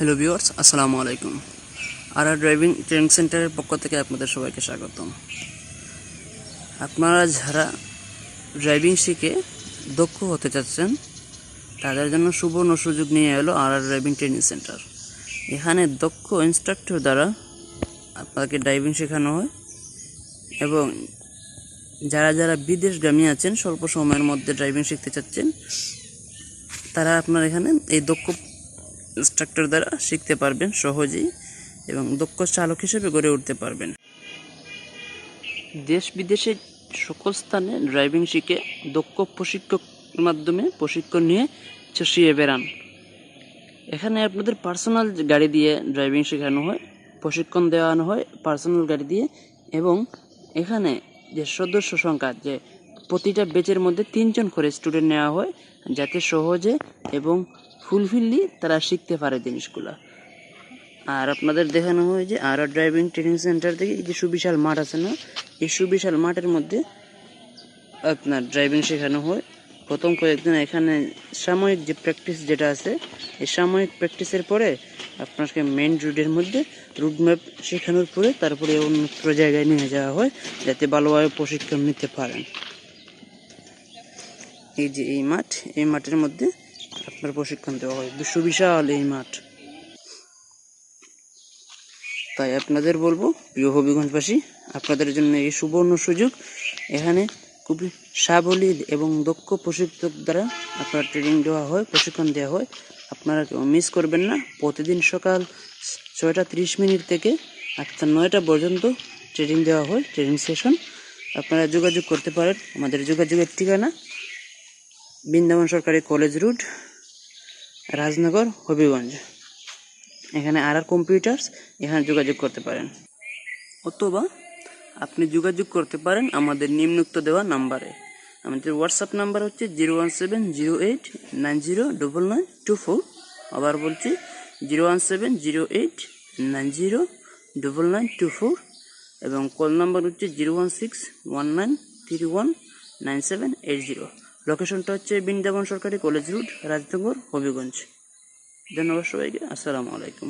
Hello viewers আসসালামু আলাইকুম আর driving training সেন্টারের পক্ষ থেকে আপনাদের সবাইকে স্বাগতম। আপনারা যারা ড্রাইভিং শিখে দক্ষ হতে চাচ্ছেন, তাদের জন্য সুবর্ণ সুযোগ নিয়ে এলো আর ড্রাইভিং ট্রেনিং সেন্টার এখানে দক্ষ ইনস্ট্রাক্টর দ্বারা আপনাকে ড্রাইভিং শেখানো হয় এবং যারা যারা বিদেশগামী আছেন, স্বল্প সময়ের মধ্যে ড্রাইভিং শিখতে চাচ্ছেন, তারা আপনার এখানে এই দক্ষ ইনস্ট্রাক্টর দ্বারা শিখতে পারবেন সহজেই এবং দক্ষ চালক হিসেবে গড়ে উঠতে পারবেন। দেশ বিদেশে সকল স্থানে ড্রাইভিং শিখে দক্ষ প্রশিক্ষক মাধ্যমে প্রশিক্ষণ নিয়ে চষিয়ে বেড়ান। এখানে আপনাদের পার্সোনাল গাড়ি দিয়ে ড্রাইভিং শেখানো হয়, প্রশিক্ষণ দেওয়ানো হয় পার্সোনাল গাড়ি দিয়ে এবং এখানে যে সদস্য সংখ্যা, যে প্রতিটা বেচের মধ্যে তিনজন করে স্টুডেন্ট নেওয়া হয় যাতে সহজে এবং ফুলফিললি তারা শিখতে পারে জিনিসগুলো। আর আপনাদের দেখানো হয় যে আর ড্রাইভিং ট্রেনিং সেন্টার থেকে যে সুবিশাল মাঠ আছে না, এই সুবিশাল মাঠের মধ্যে আপনার ড্রাইভিং শেখানো হয়। প্রথম কয়েকদিন এখানে সাময়িক যে প্র্যাকটিস যেটা আছে, এই সাময়িক প্র্যাকটিসের পরে আপনাকে মেন রুটের মধ্যে রুট ম্যাপ শেখানোর পরে তারপরে অন্যত্র জায়গায় নিয়ে যাওয়া হয় যাতে ভালোভাবে প্রশিক্ষণ নিতে পারেন। এই যে এই মাঠ, এই মাঠের মধ্যে আপনার প্রশিক্ষণ দেওয়া হয়। সুবিশাল এই মাঠ। তাই আপনাদের বলব, প্রিয় হবিগঞ্জবাসী, আপনাদের জন্য এই সুবর্ণ সুযোগ। এখানে খুবই সাবলীল এবং দক্ষ প্রশিক্ষক দ্বারা আপনার ট্রেনিং দেওয়া হয়, প্রশিক্ষণ দেওয়া হয়। আপনারা কেউ মিস করবেন না। প্রতিদিন সকাল ছয়টা তিরিশ মিনিট থেকে আটটা নয়টা পর্যন্ত ট্রেনিং দেওয়া হয় ট্রেনিং সেশন আপনারা যোগাযোগ করতে পারেন। আমাদের যোগাযোগের ঠিকানা বৃন্দাবন সরকারি কলেজ রোড রাজনগর, হবিগঞ্জ। এখানে আর আর কম্পিউটার্স এখানে যোগাযোগ করতে পারেন। অথবা আপনি যোগাযোগ করতে পারেন আমাদের নিম্নোক্ত দেওয়া নাম্বারে। আমাদের হোয়াটসঅ্যাপ নাম্বার হচ্ছে zero one seven zero eight nine zero double nine two four আবার বলছি zero one seven zero eight nine zero double nine two four এবং কল নাম্বার হচ্ছে zero one six one nine three one nine seven eight zero লোকেশনটা হচ্ছে বৃন্দাবন সরকারি college root Rajnagar Habiganj. ধন্যবাদ সবাইকে। আসসালামু আলাইকুম।